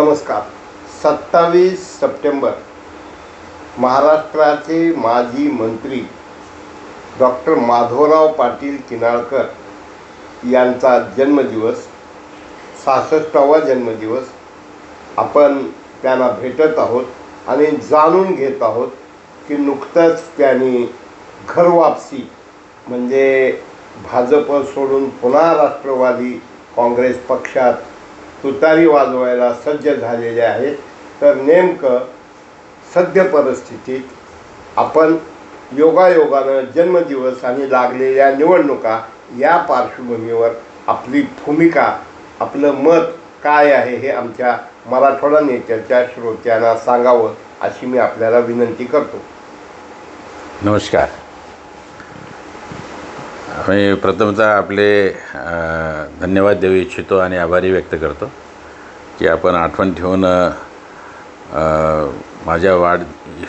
नमस्कार. सत्तावीस सप्टेंबर. महाराष्ट्राचे माजी मंत्री डॉक्टर माधवराव पाटील किनाळकर यांचा जन्मदिवस सहासष्टावा जन्मदिवस आपण त्यांना भेटत आहोत आणि जाणून घेत आहोत की नुकतंच त्यांनी घरवापसी म्हणजे भाजप सोडून पुन्हा राष्ट्रवादी काँग्रेस पक्षात तुतारी वाजवायला सज्ज झालेले आहेत. तर नेमकं सद्य परिस्थितीत आपण योगायोगानं जन्मदिवस आणि लागलेल्या निवडणुका या पार्श्वभूमीवर आपली भूमिका आपलं मत काय आहे हे आमच्या मराठवाडा नेत्याच्या श्रोत्यांना सांगावं अशी मी आपल्याला विनंती करतो. नमस्कार. मी प्रथमतः आपले धन्यवाद देऊ इच्छितो आणि आभारी व्यक्त करतो की आपण आठवण ठेवून माझ्या वाढ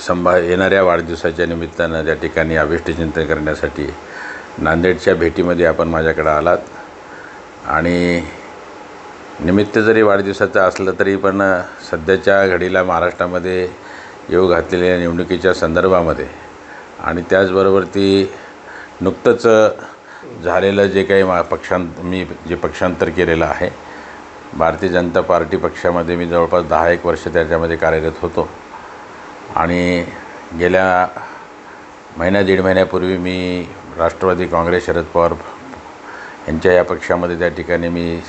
संभा येणाऱ्या वाढदिवसाच्या निमित्तानं त्या ठिकाणी अभिष्टचिंतन करण्यासाठी नांदेडच्या भेटीमध्ये आपण माझ्याकडं आलात. आणि निमित्त जरी वाढदिवसाचं असलं तरी पण सध्याच्या घडीला महाराष्ट्रामध्ये येऊ घातलेल्या निवडणुकीच्या संदर्भामध्ये आणि त्याचबरोबर ती नुकतंच झालेलं जे काही मा पक्षांत मी जे पक्षांतर केलेलं आहे भारतीय जनता पार्टी पक्षामध्ये मी जवळपास दहा एक वर्ष त्याच्यामध्ये कार्यरत होतो. आणि गेल्या महिन्या दीड महिन्यापूर्वी मी राष्ट्रवादी काँग्रेस शरद पवार यांच्या या पक्षामध्ये त्या ठिकाणी मी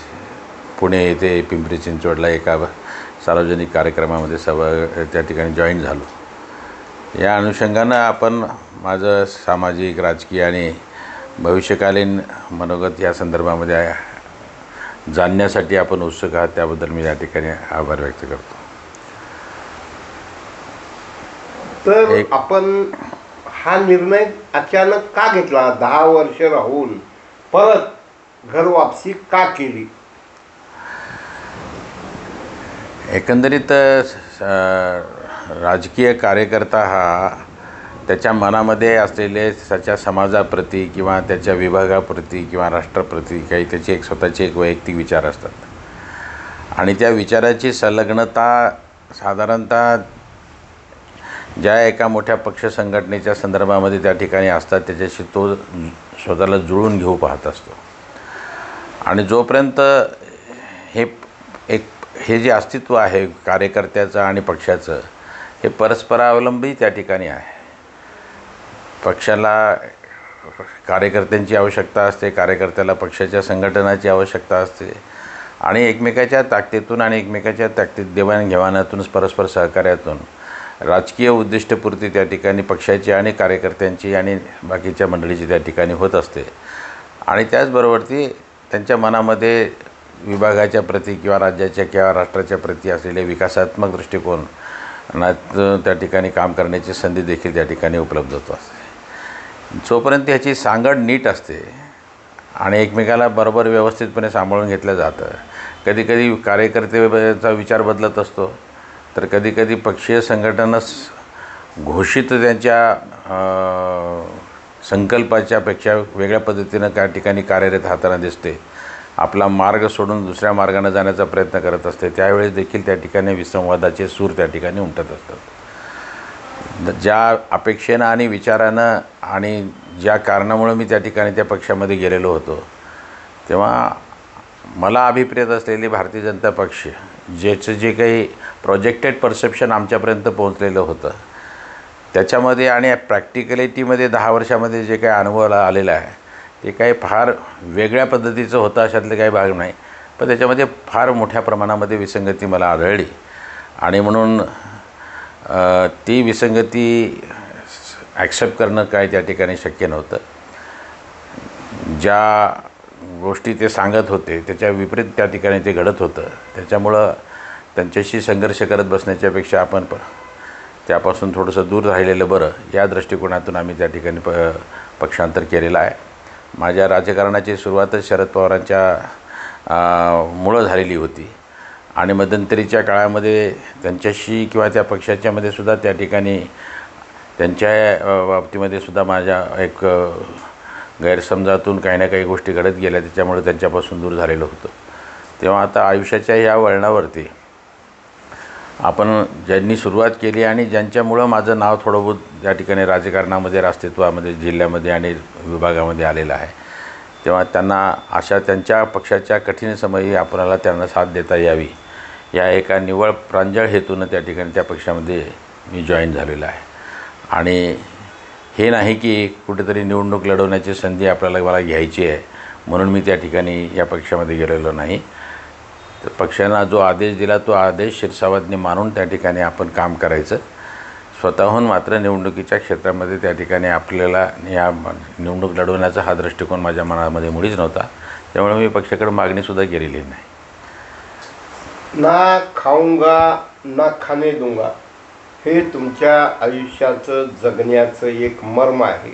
पुणे येथे पिंपरी चिंचवडला एका सार्वजनिक कार्यक्रमामध्ये सभा त्या ठिकाणी जॉईन झालो. या अनुषंगानं आपण माझं सामाजिक राजकीय आणि भविष्यकालीन मनोगत या संदर्भामध्ये जाणण्यासाठी आपण उत्सुक आहात त्याबद्दल मी या ठिकाणी आभार व्यक्त करतो. तर एक- आपण हा निर्णय अचानक का घेतला? दहा वर्ष राहून परत घरवापसी का केली? एकंदरीत अ, राजकीय कार्यकर्ता हा त्याच्या मनामध्ये असलेले त्याच्या समाजाप्रती किंवा त्याच्या विभागाप्रती किंवा राष्ट्राप्रती काही त्याचे एक स्वतःचे एक वैयक्तिक विचार असतात. आणि त्या विचाराची संलग्नता साधारणतः ज्या एका मोठ्या पक्ष संघटनेच्या संदर्भामध्ये त्या ठिकाणी असतात त्याच्याशी तो स्वतःला जुळून घेऊ पाहत असतो. आणि जोपर्यंत हे एक हे जे अस्तित्व आहे कार्यकर्त्याचं आणि पक्षाचं हे परस्परावलंबी त्या ठिकाणी आहे. पक्षाला कार्यकर्त्यांची आवश्यकता असते कार्यकर्त्याला पक्षाच्या संघटनाची आवश्यकता असते. आणि एकमेकाच्या ताकदीतून आणि एकमेकाच्या ताकदीत देवाणघेवाणातून परस्पर सहकार्यातून राजकीय उद्दिष्टपूर्ती त्या ठिकाणी पक्षाची आणि कार्यकर्त्यांची आणि बाकीच्या मंडळीची त्या ठिकाणी होत असते. आणि त्याचबरोबर ती त्यांच्या मनामध्ये विभागाच्या प्रती किंवा राज्याच्या किंवा राष्ट्राच्या प्रती असलेले विकासात्मक दृष्टिकोन त्या ठिकाणी काम करण्याची संधी देखील त्या ठिकाणी उपलब्ध होत असते. जोपर्यंत ह्याची सांगड नीट असते आणि एकमेकाला बरोबर व्यवस्थितपणे सांभाळून घेतलं जातं कधीकधी कार्यकर्तेचा विचार बदलत असतो तर कधीकधी पक्षीय संघटनच घोषित त्यांच्या संकल्पाच्यापेक्षा वेगळ्या पद्धतीनं त्या ठिकाणी कार्यरत हाताना दिसते. आपला मार्ग सोडून दुसऱ्या मार्गाने जाण्याचा प्रयत्न करत असते. त्यावेळेस देखील त्या ठिकाणी विसंवादाचे सूर त्या ठिकाणी उमटत असतात. ज्या अपेक्षेनं आणि विचारानं आणि ज्या कारणामुळं मी त्या ठिकाणी त्या पक्षामध्ये गेलेलो होतो तेव्हा मला अभिप्रेत असलेली भारतीय जनता पक्ष ज्याचं जे काही प्रोजेक्टेड परसेप्शन आमच्यापर्यंत पोहोचलेलं होतं त्याच्यामध्ये आणि प्रॅक्टिकलिटीमध्ये दहा वर्षामध्ये जे काही अनुभव आलेला आहे ते काही फार वेगळ्या पद्धतीचं होतं अशातले काही भाग नाही. पण त्याच्यामध्ये फार मोठ्या प्रमाणामध्ये विसंगती मला आढळली. आणि म्हणून ती विसंगती ॲक्सेप्ट करणं काय त्या ठिकाणी शक्य नव्हतं. ज्या गोष्टी ते सांगत होते त्याच्या विपरीत त्या ठिकाणी ते घडत होतं. त्याच्यामुळं त्यांच्याशी संघर्ष करत बसण्याच्यापेक्षा आपण प त्यापासून थोडंसं दूर राहिलेलं बरं. या दृष्टिकोनातून आम्ही त्या ठिकाणी प पक्षांतर केलेलं आहे. माझ्या राजकारणाची सुरुवातच शरद पवारांच्या मुळं झालेली होती. आणि मध्यंतरीच्या काळामध्ये त्यांच्याशी किंवा त्या पक्षाच्यामध्ये सुद्धा त्या ठिकाणी त्यांच्या बाबतीमध्ये सुद्धा माझ्या एक गैरसमजातून काही ना काही गोष्टी घडत गेल्या त्याच्यामुळे त्यांच्यापासून दूर झालेलं होतं. तेव्हा आता आयुष्याच्या ह्या वळणावरती आपण ज्यांनी सुरुवात केली आणि ज्यांच्यामुळं माझं नाव थोडं बहुत या ठिकाणी राजकारणामध्ये अस्तित्वामध्ये जिल्ह्यामध्ये आणि विभागामध्ये आलेलं आहे तेव्हा त्यांना अशा त्यांच्या पक्षाच्या कठीण समयी आपणाला त्यांना साथ देता यावी. या एका निवळ प्रांजळ हेतूनं त्या ठिकाणी त्या पक्षामध्ये मी जॉईन झालेलो आहे. आणि हे नाही की कुठेतरी निवडणूक लढवण्याची संधी आपल्याला मला घ्यायची आहे म्हणून मी त्या ठिकाणी या पक्षामध्ये गेलेलो नाही. तर पक्षांना जो आदेश दिला तो आदेश शिरसावतने मानून त्या ठिकाणी आपण काम करायचं. स्वतःहून मात्र निवडणुकीच्या क्षेत्रामध्ये त्या ठिकाणी आपल्याला या निवडणूक लढवण्याचा हा दृष्टिकोन माझ्या मनामध्ये मुळीच नव्हता. त्यामुळे मी पक्षाकडे मागणीसुद्धा केलेली नाही. ना खाऊंगा ना खाणे दूंगा. हे तुमच्या आयुष्याचं जगण्याचं एक मर्म आहे.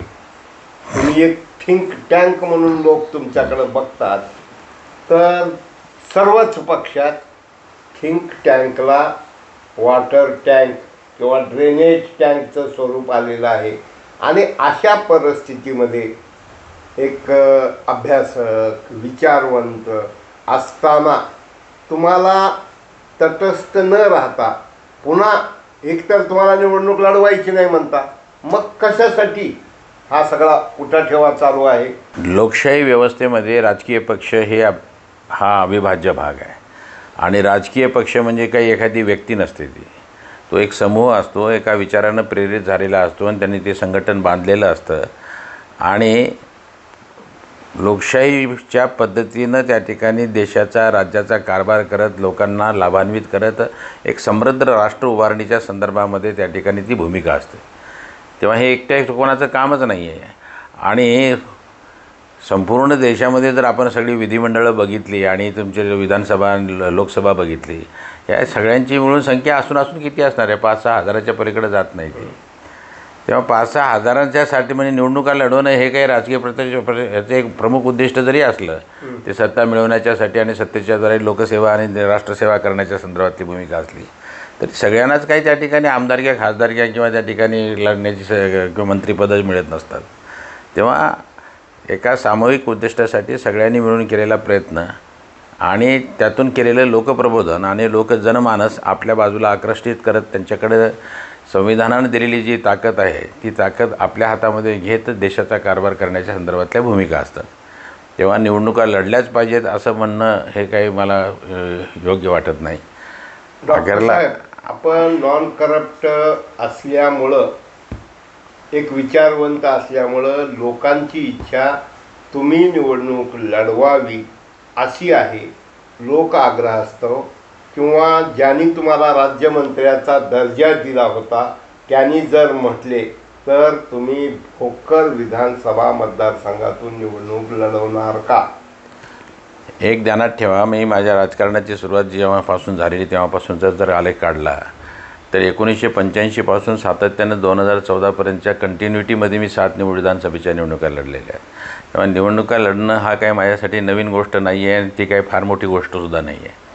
तुम्ही एक थिंक टँक म्हणून लोक तुमच्याकडे बघतात. तर सर्वच पक्षात थिंक टँकला वॉटर टँक किंवा ड्रेनेज टँकचं स्वरूप आलेलं आहे. आणि अशा परिस्थितीमध्ये एक अभ्यासक विचारवंत असताना तुम्हाला तटस्थ न राहता पुन्हा एकतर तुम्हाला निवडणूक लढवायची नाही म्हणता मग कशासाठी हा सगळा उठाठेवा चालू आहे? लोकशाही व्यवस्थेमध्ये राजकीय पक्ष हे हा अविभाज्य भाग आहे. आणि राजकीय पक्ष म्हणजे काही एखादी व्यक्ती नसते ती. तो एक समूह असतो एका विचारानं प्रेरित झालेला असतो आणि त्यांनी ते संघटन बांधलेलं असतं. आणि लोकशाहीच्या पद्धतीनं त्या ठिकाणी देशाचा राज्याचा कारभार करत लोकांना लाभान्वित करत एक समृद्ध राष्ट्र उभारणीच्या संदर्भामध्ये त्या ठिकाणी ती भूमिका असते. तेव्हा हे एकट्या कोणाचं कामच नाही आहे आणि संपूर्ण देशामध्ये जर आपण सगळी विधिमंडळं बघितली आणि तुमचे विधानसभा ल- लोकसभा बघितली या सगळ्यांची मिळून संख्या असून असून किती असणार आहे? पाच सहा हजाराच्या पलीकडे जात नाही ती. तेव्हा पाच सहा हजारांच्यासाठी म्हणजे निवडणुका लढवणं हे काही राजकीय प्रत्यक्ष एक प्रमुख उद्दिष्ट जरी असलं ते सत्ता मिळवण्याच्यासाठी आणि सत्तेच्याद्वारे लोकसेवा आणि राष्ट्रसेवा करण्याच्या संदर्भातली भूमिका असली. तर सगळ्यांनाच काही त्या ठिकाणी आमदारक्या खासदारक्या किंवा त्या ठिकाणी लढण्याची स किंवा मंत्रिपदं मिळत नसतात. तेव्हा एका सामूहिक उद्दिष्टासाठी सगळ्यांनी मिळून केलेला प्रयत्न आणि त्यातून केलेलं लोकप्रबोधन आणि लोक जनमानस आपल्या बाजूला आकर्षित करत त्यांच्याकडे संविधानानं दिलेली जी ताकद आहे ती ताकद आपल्या हातामध्ये घेत देशाचा कारभार करण्याच्या संदर्भातल्या भूमिका असतात. तेव्हा निवडणुका लढल्याच पाहिजेत असं म्हणणं हे काही मला योग्य वाटत नाही. अखेरला- आपण नॉन करप्ट असल्यामुळं एक विचारवंत असल्यामुळं लोकांची इच्छा तुम्ही निवडणूक लढवावी अशी आहे. लोक आग्रहास्तव किंवा ज्यांनी तुम्हाला राज्यमंत्र्याचा दर्जा दिला होता त्यांनी जर म्हटले तर तुम्ही भोकर विधानसभा मतदारसंघातून निवडणूक लढवणार का? एक ध्यानात ठेवा मी माझ्या राजकारणाची सुरुवात जेव्हापासून झालेली तेव्हापासूनचा जर आलेख काढला तर एकोणीसशे पंच्याऐंशीपासून सातत्यानं दोन हजार चौदापर्यंतच्या कंटिन्युटीमध्ये मी सात निवड विधानसभेच्या निवडणुका लढलेल्या आहेत. तेव्हा निवडणुका लढणं हा काय माझ्यासाठी नवीन गोष्ट नाही आहे आणि ती काही फार मोठी गोष्टसुद्धा नाही आहे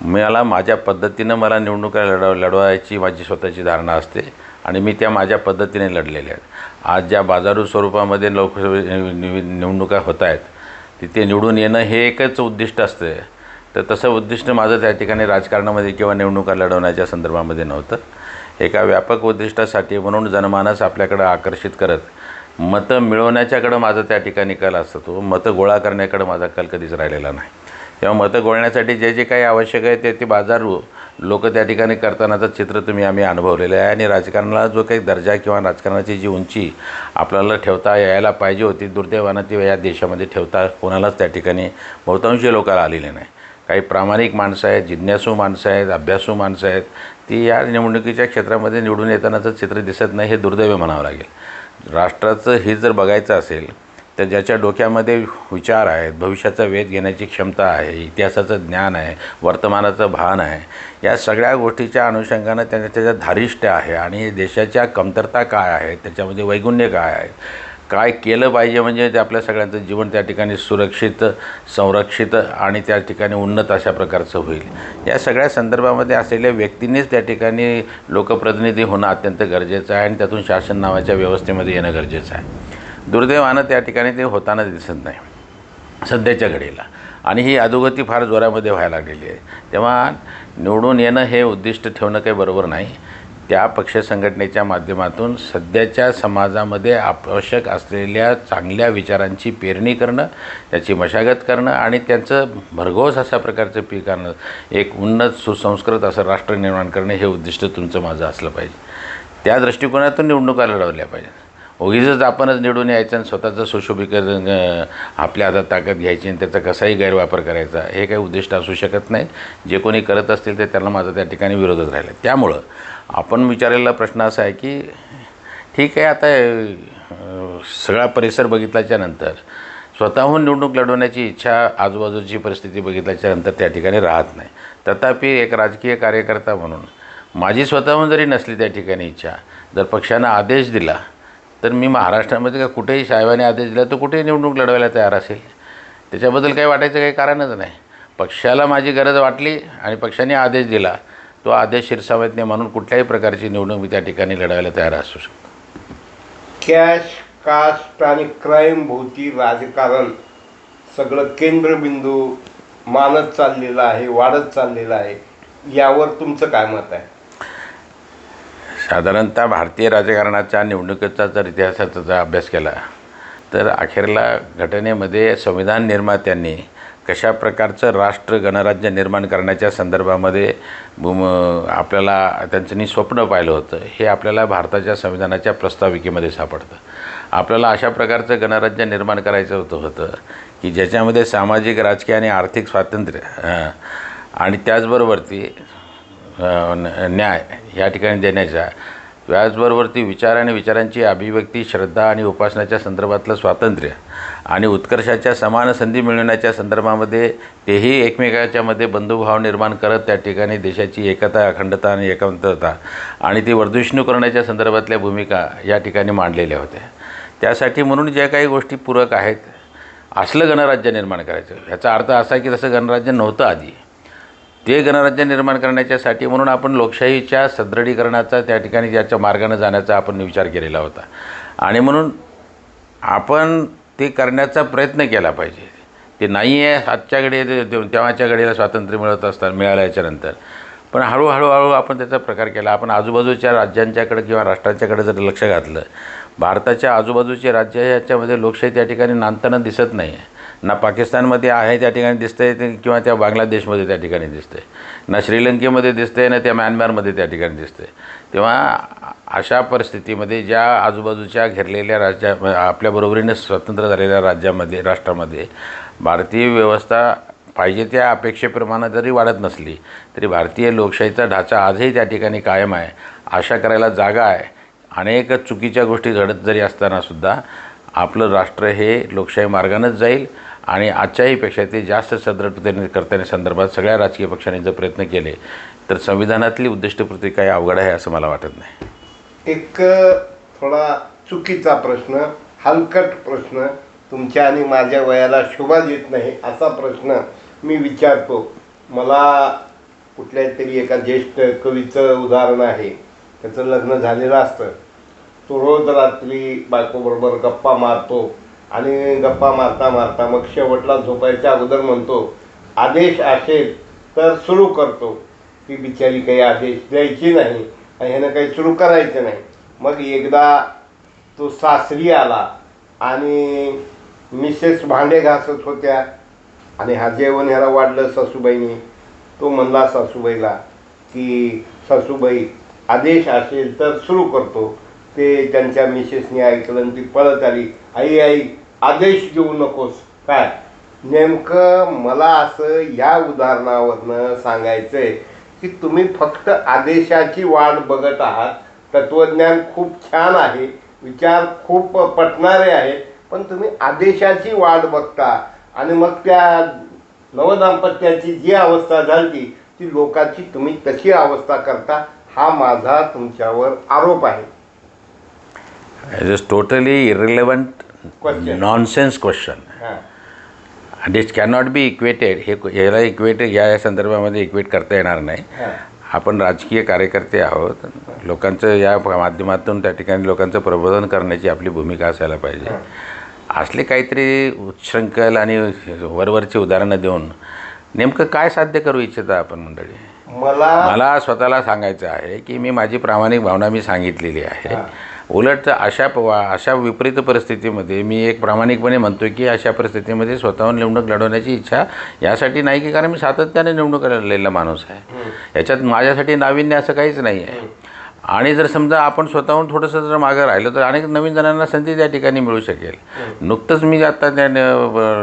मला माझ्या पद्धतीनं मला निवडणुका लढव लढवायची माझी स्वतःची धारणा असते आणि मी त्या माझ्या पद्धतीने लढलेल्या आहेत. आज ज्या बाजारू स्वरूपामध्ये लोकसभे निव- निवडणुका होत आहेत तिथे निवडून येणं हे एकच उद्दिष्ट असतं. तर तसं उद्दिष्ट माझं त्या ठिकाणी राजकारणामध्ये किंवा निवडणुका लढवण्याच्या संदर्भामध्ये नव्हतं. एका व्यापक उद्दिष्टासाठी म्हणून जनमानस आपल्याकडं आकर्षित करत मतं मिळवण्याच्याकडं माझं त्या ठिकाणी कल असतो तो मतं गोळा करण्याकडं माझा कल कधीच राहिलेला नाही. तेव्हा मतं गोळण्यासाठी जे जे काही आवश्यक आहे ते ते बाजारू लोक त्या ठिकाणी करतानाचं चित्र तुम्ही आम्ही अनुभवलेलं आहे. आणि राजकारणाला जो काही दर्जा किंवा राजकारणाची जी उंची आपल्याला ठेवता यायला पाहिजे होती दुर्दैवानं ती या देशामध्ये ठेवता कोणालाच त्या ठिकाणी बहुतांशी लोकांना आलेले नाही. काही प्रामाणिक माणसं आहेत जिज्ञासू माणसं आहेत अभ्यासू माणसं आहेत ती या निवडणुकीच्या क्षेत्रामध्ये निवडून येतानाचं चित्र दिसत नाही हे दुर्दैव म्हणावं लागेल. राष्ट्राचं हे जर बघायचं असेल तर ज्याच्या डोक्यामध्ये विचार आहेत भविष्याचा वेध घेण्याची क्षमता आहे इतिहासाचं ज्ञान आहे वर्तमानाचं भान आहे या सगळ्या गोष्टीच्या अनुषंगानं त्याच्या त्याच्यात धारिष्ट्य आहे. आणि देशाच्या कमतरता काय आहेत त्याच्यामध्ये वैगुण्य काय आहे? काय केलं पाहिजे म्हणजे ते आपल्या सगळ्यांचं जीवन त्या ठिकाणी सुरक्षित संरक्षित आणि त्या ठिकाणी उन्नत अशा प्रकारचं होईल? या सगळ्या संदर्भामध्ये असलेल्या व्यक्तींनीच त्या ठिकाणी लोकप्रतिनिधी होणं अत्यंत गरजेचं आहे आणि त्यातून शासन नावाच्या व्यवस्थेमध्ये येणं गरजेचं आहे. दुर्दैवानं त्या ठिकाणी ते होताना दिसत नाही सध्याच्या घडीला. आणि ही अधोगती फार जोरामध्ये व्हायला लागलेली आहे. तेव्हा निवडून येणं हे उद्दिष्ट ठेवणं काही बरोबर नाही. त्या पक्ष संघटनेच्या माध्यमातून सध्याच्या समाजामध्ये आवश्यक असलेल्या चांगल्या विचारांची पेरणी करणं त्याची मशागत करणं आणि त्यांचं भरघोस अशा प्रकारचं पीक आणणं एक उन्नत सुसंस्कृत असं राष्ट्र निर्माण करणं हे उद्दिष्ट तुमचं माझं असलं पाहिजे. त्या दृष्टिकोनातून निवडणुका लढवल्या पाहिजेत. उगीच आपणच निवडून यायचं आणि स्वतःचं सुशोभीकरण आपल्या हातात ताकद घ्यायची आणि त्याचा कसाही गैरवापर करायचा हे काही उद्दिष्ट असू शकत नाही जे कोणी करत असतील ते त्यांना माझा त्या ठिकाणी विरोधच राहिला त्यामुळं आपण विचारलेला प्रश्न असा आहे की ठीक आहे आता सगळा परिसर बघितल्याच्यानंतर स्वतःहून निवडणूक लढवण्याची इच्छा आजूबाजूची परिस्थिती बघितल्याच्यानंतर त्या ठिकाणी राहत नाही. तथापि एक राजकीय कार्यकर्ता म्हणून माझी स्वतःहून जरी नसली त्या ठिकाणी इच्छा जर पक्षानं आदेश दिला तर मी महाराष्ट्रामध्ये का कुठेही साहेबाने आदेश दिला तर कुठेही निवडणूक लढवायला तयार असेल. त्याच्याबद्दल काही वाटायचं काही कारणच नाही. पक्षाला माझी गरज वाटली आणि पक्षाने आदेश दिला. तो आदेश शिरसावत नाही म्हणून कुठल्याही प्रकारची निवडणूक मी त्या ठिकाणी लढवायला तयार असू शकतो. कॅश कास्ट आणि क्राईम भोवती राजकारण सगळं केंद्रबिंदू मानत चाललेलं आहे वाढत चाललेलं आहे. यावर तुमचं काय मत आहे? साधारणतः भारतीय राजकारणाच्या निवडणुकीचा जर इतिहासाचा जर अभ्यास केला तर अखेरला घटनेमध्ये संविधान निर्मात्यांनी कशा प्रकारचं राष्ट्र गणराज्य निर्माण करण्याच्या संदर्भामध्ये भूम आपल्याला त्यांच्यानी स्वप्न पाहिलं होतं हे आपल्याला भारताच्या संविधानाच्या प्रस्ताविकेमध्ये सापडतं. आपल्याला अशा प्रकारचं गणराज्य निर्माण करायचं होतं होतं की ज्याच्यामध्ये सामाजिक राजकीय आणि आर्थिक स्वातंत्र्य आणि त्याचबरोबर ती न्याय या ठिकाणी देण्याचा त्याचबरोबर ती विचार आणि विचारांची अभिव्यक्ती श्रद्धा आणि उपासनाच्या संदर्भातलं स्वातंत्र्य आणि उत्कर्षाच्या समान संधी मिळवण्याच्या संदर्भामध्ये तेही एकमेकाच्यामध्ये बंधुभाव निर्माण करत त्या ठिकाणी देशाची एकता अखंडता आणि एकांतता आणि ती वर्धिष्णू करण्याच्या संदर्भातल्या भूमिका या ठिकाणी मांडलेल्या होत्या. त्यासाठी म्हणून ज्या काही गोष्टी पूरक आहेत असलं गणराज्य निर्माण करायचं. याचा अर्थ असा की तसं गणराज्य नव्हतं आधी. ते गणराज्य निर्माण करण्याच्यासाठी म्हणून आपण लोकशाहीच्या सदृढीकरणाचा त्या ठिकाणी ज्याच्या मार्गानं जाण्याचा आपण विचार केलेला होता. आणि म्हणून आपण ते करण्याचा प्रयत्न केला पाहिजे. ते नाही आहे आजच्या घडी ते- तेव्हाच्या घडीला स्वातंत्र्य मिळत असतात मिळाल्याच्या नंतर. पण हळूहळू हळू आपण त्याचा प्रकार केला. आपण आजूबाजूच्या राज्यांच्याकडे किंवा राष्ट्रांच्याकडे जर लक्ष घातलं भारताच्या आजूबाजूचे राज्य याच्यामध्ये लोकशाही त्या ठिकाणी नांदताना दिसत नाही आहे ना पाकिस्तानमध्ये आहे त्या ठिकाणी दिसतंय ते किंवा त्या बांगलादेशमध्ये त्या ठिकाणी दिसतंय. ना श्रीलंकेमध्ये दिसतंय ना त्या म्यानमारमध्ये त्या ठिकाणी दिसतंय. तेव्हा अशा परिस्थितीमध्ये ज्या आजूबाजूच्या घेरलेल्या राज्या आपल्याबरोबरीने स्वतंत्र झालेल्या राज्यामध्ये राष्ट्रामध्ये भारतीय व्यवस्था पाहिजे त्या अपेक्षेप्रमाणे जरी वाढत नसली तरी भारतीय लोकशाहीचा ढाचा आजही त्या ठिकाणी कायम आहे. आशा करायला जागा आहे. अनेक चुकीच्या गोष्टी घडत जरी असतानासुद्धा आपलं राष्ट्र हे लोकशाही मार्गानंच जाईल. आणि आजच्याहीपेक्षा ते जास्त सदृढतेने करताना संदर्भात सगळ्या राजकीय पक्षांनी जर प्रयत्न केले तर संविधानातली उद्दिष्टपूर्ती काही अवघड आहे असं मला वाटत नाही. एक थोडा चुकीचा प्रश्न हलकट प्रश्न तुमच्या आणि माझ्या वयाला शोभा देत नाही असा प्रश्न मी विचारतो. मला कुठल्या तरी एका ज्येष्ठ कवीचं उदाहरण आहे. त्याचं लग्न झालेलं असतं. तो रोज रात्री बायकोबरोबर गप्पा मारतो. आणि गप्पा मारता मारता मग शेवटला झोपायच्या अगोदर म्हणतो आदेश असेल तर सुरू करतो. ती बिचारी काही आदेश द्यायची नाही आणि ह्यानं काही सुरू करायचं नाही. मग एकदा तो सासरी आला आणि मिसेस भांडे घासत होत्या आणि हा जेवण ह्याला वाढलं सासूबाईनी. तो म्हणला सासूबाईला की सासूबाई आदेश असेल तर सुरू करतो. ते त्यांच्या मिसेसने ऐकलं आणि ती पळत आली आई आई आदेश देऊ नकोस. काय? नेमकं मला असं या उदाहरणावरनं सांगायचं आहे की तुम्ही फक्त आदेशाची वाट बघत आहात. तत्त्वज्ञान खूप छान आहे. विचार खूप पटणारे आहेत. पण तुम्ही आदेशाची वाट बघता. आणि मग त्या नवदाम्पत्याची जी अवस्था झाली ती लोकांची तुम्ही तशी अवस्था करता हा माझा तुमच्यावर आरोप आहे. It is totally irrelevant. Nonsense question and it cannot be equated हे याला इक्वेट या संदर्भामध्ये इक्वेट करता येणार नाही. आपण राजकीय कार्यकर्ते आहोत. लोकांचं या माध्यमातून त्या ठिकाणी लोकांचं प्रबोधन करण्याची आपली भूमिका असायला पाहिजे. असले काहीतरी उच्छृंखल आणि वरवरची उदाहरणं देऊन नेमकं काय साध्य करू इच्छिता आपण मंडळी? मला मला स्वतःला सांगायचं आहे की मी माझी प्रामाणिक भावना मी सांगितलेली आहे. उलट अशा पवा अशा विपरीत परिस्थितीमध्ये मी एक प्रामाणिकपणे म्हणतो की अशा परिस्थितीमध्ये स्वतःहून निवडणूक लढवण्याची इच्छा यासाठी नाही की कारण मी सातत्याने निवडणूक लढलेला माणूस आहे. याच्यात माझ्यासाठी नाविन्य असं काहीच नाही आहे. आणि जर समजा आपण स्वतःहून थोडंसं जर मागं राहिलं तर अनेक नवीन जणांना संधी त्या ठिकाणी मिळू शकेल. नुकतंच मी आता त्या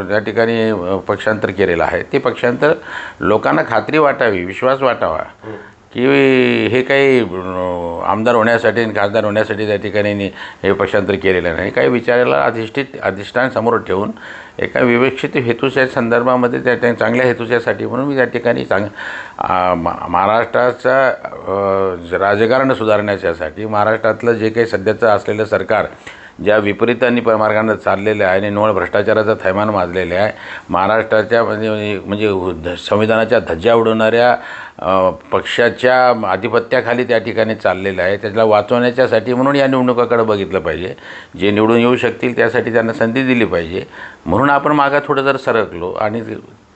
त्या ठिकाणी पक्षांतर केलेलं आहे. ते पक्षांतर लोकांना खात्री वाटावी विश्वास वाटावा. की हे काही आमदार होण्यासाठी आणि खासदार होण्यासाठी त्या ठिकाणी हे पक्षांतर केलेलं नाही. काही विचाराला अधिष्ठित अधिष्ठान समोर ठेवून एका विवेक्षित हेतूच्या संदर्भामध्ये त्या ठिकाणी चांगल्या हेतूच्यासाठी म्हणून मी त्या ठिकाणी चांग महाराष्ट्राचा राजकारण सुधारण्याच्यासाठी महाराष्ट्रातलं जे काही सध्याचं असलेलं सरकार ज्या विपरीतांनी प मार्गाने चाललेलं आहे आणि निवड भ्रष्टाचाराचा थैमान माजलेले आहे महाराष्ट्राच्या म्हणजे म्हणजे ध- संविधानाच्या धज्जा उडवणाऱ्या पक्षाच्या आधिपत्याखाली त्या ठिकाणी चाललेलं आहे. त्याला वाचवण्याच्यासाठी म्हणून या निवडणुकाकडे बघितलं पाहिजे. जे निवडून येऊ शकतील त्यासाठी त्यांना संधी दिली पाहिजे. म्हणून आपण मागं थोडं जर सरकलो आणि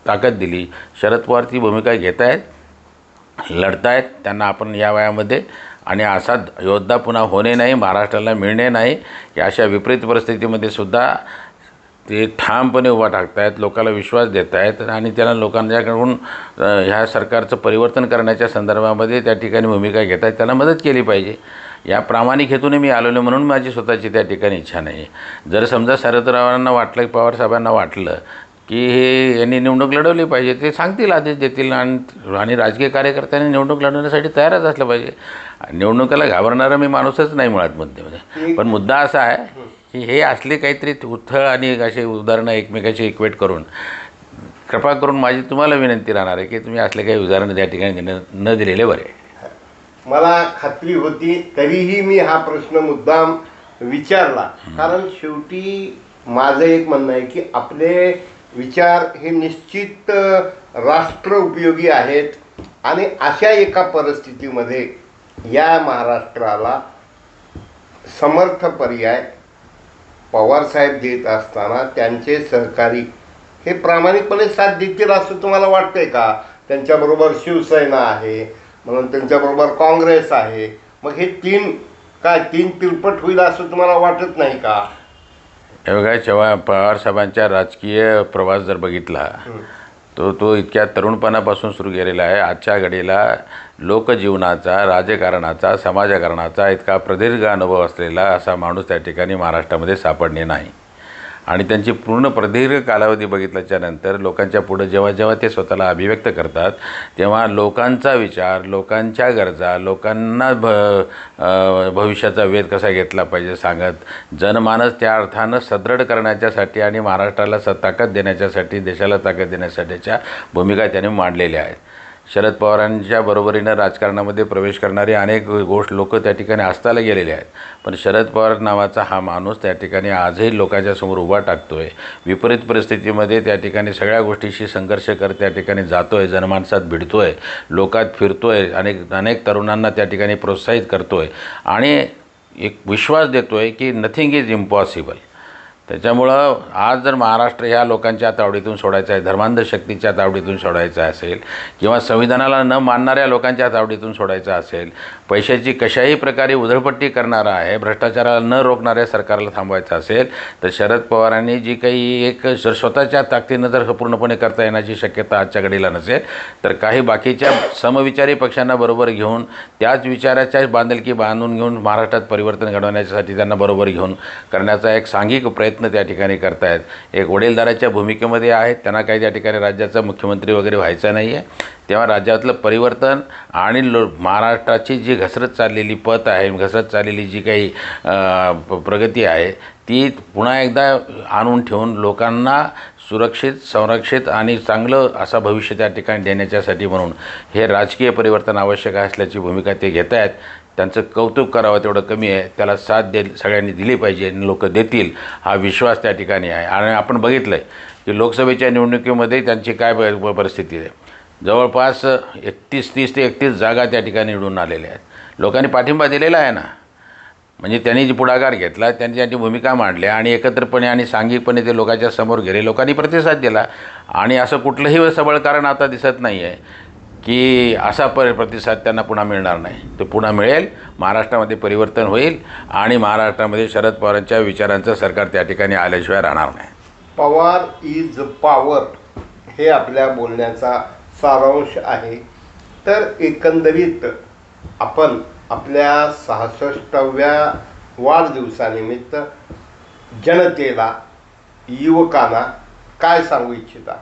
ताकद दिली शरद पवार ती भूमिका घेत आहेत लढतायत त्यांना आपण या वयामध्ये आणि असा योद्धा पुन्हा होणे नाही महाराष्ट्राला मिळणे नाही या अशा विपरीत परिस्थितीमध्ये सुद्धा ते ठामपणे उभा टाकतायत लोकांना विश्वास देत आहेत आणि त्यांना लोकांच्याकडून ह्या सरकारचं परिवर्तन करण्याच्या संदर्भामध्ये त्या ठिकाणी भूमिका घेत आहेत त्यांना मदत केली पाहिजे. या प्रामाणिक हेतूने मी आलेलो म्हणून माझी स्वतःची त्या ठिकाणी इच्छा नाही जर समजा शरदरावांना वाटलं की पवारसाहेबांना वाटलं की हे यांनी निवडणूक लढवली पाहिजे ते सांगतील आदेश देतील आणि आणि राजकीय कार्यकर्त्यांनी निवडणूक लढवण्यासाठी तयारच असलं पाहिजे. निवडणुकीला घाबरणारा मी माणूसच नाही मुळात मुद्द्यामध्ये. पण मुद्दा असा आहे की हे असले काहीतरी उथळ आणि असे उदाहरणं एकमेकाशी इक्वेट करून कृपा करून माझी तुम्हाला विनंती राहणार आहे की तुम्ही असले काही उदाहरणं त्या ठिकाणी न दिलेले बरे. मला खात्री होती तरीही मी हा प्रश्न मुद्दाम विचारला. कारण शेवटी माझं एक म्हणणं आहे की आपले विचार हे निश्चित राष्ट्र उपयोगी आहेत. आणि अशा एका परिस्थितीमध्ये या महाराष्ट्राला समर्थ पर्याय पवारसाहेब देत असताना त्यांचे सहकारी हे प्रामाणिकपणे साथ देतील असं तुम्हाला वाटतंय का? त्यांच्याबरोबर शिवसेना आहे म्हणून त्यांच्याबरोबर काँग्रेस आहे. मग हे तीन काय तीन तिरपट होईल असं तुम्हाला वाटत नाही का? हे बघा जेव्हा राजकीय प्रवास जर बघितला तो तो इतक्या तरुणपणापासून सुरू केलेला आहे. आजच्या घडीला लोकजीवनाचा राजकारणाचा समाजकारणाचा इतका प्रदीर्घ अनुभव असलेला असा माणूस त्या ठिकाणी महाराष्ट्रामध्ये सापडणे नाही. आणि त्यांची पूर्ण प्रदीर्घ कालावधी बघितल्याच्या नंतर लोकांच्या पुढं जेव्हा जेव्हा ते स्वतःला अभिव्यक्त करतात तेव्हा लोकांचा विचार लोकांच्या गरजा लोकांना भ भविष्याचा वेध कसा घेतला पाहिजे सांगत जनमानस त्या अर्थानं सदृढ करण्याच्यासाठी आणि महाराष्ट्राला स ताकद देण्याच्यासाठी देशाला ताकद देण्यासाठीच्या भूमिका त्यांनी मांडलेल्या आहेत. शरद पवारांच्या बरोबरीनं राजकारणामध्ये प्रवेश करणारे अनेक गोष्ट लोक त्या ठिकाणी असताला गेलेले आहेत. पण शरद पवार नावाचा हा माणूस त्या ठिकाणी आजही लोकांच्या समोर उभा आहे विपरीत परिस्थितीमध्ये त्या ठिकाणी सगळ्या गोष्टीशी संघर्ष करत त्या ठिकाणी जातो आहे जनमानसात आहे लोकात फिरतो आहे अनेक अनेक तरुणांना त्या ठिकाणी प्रोत्साहित करतो आहे आणि एक विश्वास देतो आहे की नथिंग इज इम्पॉसिबल त्याच्यामुळं आज जर महाराष्ट्र ह्या लोकांच्या तावडीतून सोडायचं आहे धर्मांध शक्तीच्या तावडीतून सोडायचं असेल किंवा संविधानाला न मानणाऱ्या लोकांच्या तावडीतून सोडायचं असेल पैशाची कशाही प्रकारे उधळपट्टी करणारा आहे भ्रष्टाचाराला न रोखणाऱ्या सरकारला थांबवायचं असेल तर शरद पवारांनी जी काही एक स्वतःच्या ताकदीनं जर पूर्णपणे करता येण्याची शक्यता आजच्या घडीला नसेल तर काही बाकीच्या समविचारी पक्षांना बरोबर घेऊन त्याच विचाराच्या बांधलकी बांधून घेऊन महाराष्ट्रात परिवर्तन घडवण्यासाठी त्यांना बरोबर घेऊन करण्याचा एक सांघिक प्रयत्न प्रयत्न त्या ठिकाणी करतायत. एक वडीलधाराच्या भूमिकेमध्ये आहेत. त्यांना काही त्या ठिकाणी राज्याचा मुख्यमंत्री वगैरे व्हायचा नाही आहे तेव्हा राज्यातलं परिवर्तन आणि लो महाराष्ट्राची जी घसरत चाललेली पत आहे घसरत चाललेली जी काही प- प्रगती आहे ती पुन्हा एकदा आणून ठेवून लोकांना सुरक्षित संरक्षित आणि चांगलं असा भविष्य त्या ठिकाणी देण्याच्यासाठी म्हणून हे राजकीय परिवर्तन आवश्यक असल्याची भूमिका ते घेत आहेत त्यांचं कौतुक करावं तेवढं कमी आहे. त्याला साथ दे सगळ्यांनी दिली पाहिजे आणि लोक देतील. हा विश्वास त्या ठिकाणी आहे. आणि आपण बघितलं आहे की लोकसभेच्या निवडणुकीमध्ये त्यांची काय प- परिस्थिती आहे. जवळपास एकतीस तीस ते एकतीस जागा त्या ठिकाणी निवडून आलेल्या आहेत. लोकांनी पाठिंबा दिलेला आहे ना? म्हणजे त्यांनी जी पुढाकार घेतला त्यांनी त्यांची भूमिका मांडल्या आणि एकत्रपणे आणि सांघिकपणे ते लोकांच्या समोर गेले. लोकांनी प्रतिसाद दिला. आणि असं कुठलंही सबळ कारण आता दिसत नाही आहे की असा पर प्रतिसाद त्यांना पुन्हा मिळणार नाही. तो पुन्हा मिळेल महाराष्ट्रामध्ये परिवर्तन होईल आणि महाराष्ट्रामध्ये शरद पवारांच्या विचारांचं सरकार त्या ठिकाणी आल्याशिवाय राहणार नाही. पवार इज पॉवर हे आपल्या बोलण्याचा सारांश आहे. तर एकंदरीत आपण आपल्या सहासष्टाव्या वाढदिवसानिमित्त जनतेला युवकांना काय सांगू इच्छिता?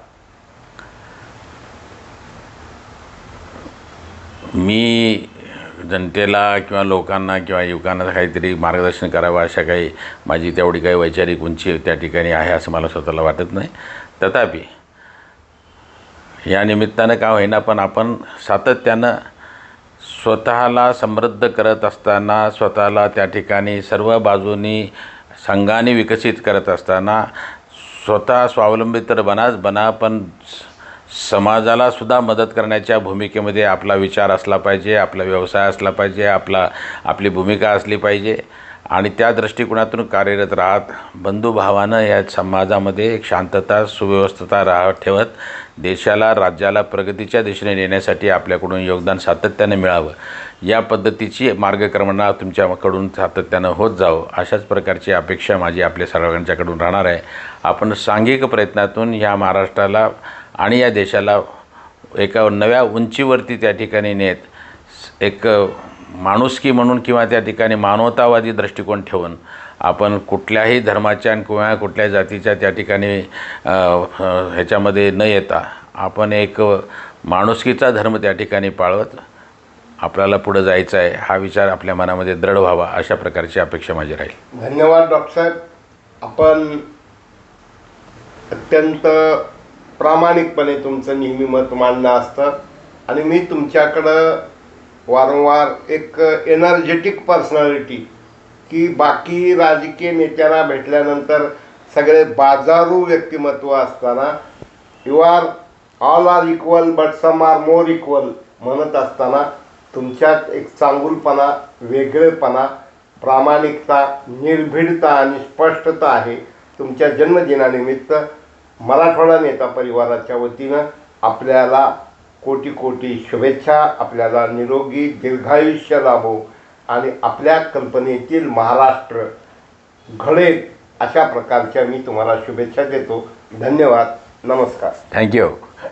मी जनतेला किंवा लोकांना किंवा युवकांना काहीतरी मार्गदर्शन करावं अशा काही माझी तेवढी काही वैचारिक उंची त्या ठिकाणी आहे असं मला स्वतःला वाटत नाही. तथापि या निमित्तानं का होईना पण आपण सातत्यानं स्वतःला समृद्ध करत असताना स्वतःला त्या ठिकाणी सर्व बाजूनी संघाने विकसित करत असताना स्वतः स्वावलंबी तर बनाच बना पण समाजाला सुद्धा मदत करण्याच्या भूमिकेमध्ये आपला विचार असला पाहिजे आपला व्यवसाय असला पाहिजे आपला आपली भूमिका असली पाहिजे. आणि त्या दृष्टिकोनातून कार्यरत राहत बंधुभावानं या समाजामध्ये एक शांतता सुव्यवस्थता राह ठेवत देशाला राज्याला प्रगतीच्या दिशेने नेण्यासाठी आपल्याकडून योगदान सातत्याने मिळावं. या पद्धतीची मार्गक्रमणा तुमच्याकडून सातत्यानं होत जावं अशाच प्रकारची अपेक्षा माझी आपल्या सर्वांच्याकडून राहणार आहे. आपण सांघिक प्रयत्नातून ह्या महाराष्ट्राला आणि या देशाला एका नव्या उंचीवरती त्या ठिकाणी नेत एक माणुसकी म्हणून किंवा त्या ठिकाणी मानवतावादी दृष्टिकोन ठेवून आपण कुठल्याही धर्माच्या आणि किंवा कुठल्या जातीच्या त्या ठिकाणी ह्याच्यामध्ये न येता आपण एक माणुसकीचा धर्म त्या ठिकाणी पाळवत आपल्याला पुढं जायचं आहे हा विचार आपल्या मनामध्ये दृढ व्हावा अशा प्रकारची अपेक्षा माझी राहील. धन्यवाद डॉक्टर साहेब. आपण अत्यंत प्रामाणिकपणे तुमचं नेहमी मत मांडणं असतं. आणि मी तुमच्याकडं वारंवार एक एनर्जेटिक पर्सनॅलिटी की बाकी राजकीय नेत्यांना भेटल्यानंतर सगळे बाजारू व्यक्तिमत्व असताना you are all are equal but some are more equal म्हणत असताना तुमच्यात एक चांगुलपणा वेगळेपणा प्रामाणिकता निर्भीडता आणि स्पष्टता आहे तुमच्या जन्मदिनानिमित्त. मराठवाडा नेता परिवाराच्या वतीनं आपल्याला कोटी कोटी शुभेच्छा आपल्याला निरोगी दीर्घायुष्य लाभो आणि आपल्या कल्पनेतील महाराष्ट्र घडेल अशा प्रकारच्या मी तुम्हाला शुभेच्छा देतो. धन्यवाद. नमस्कार. थँक्यू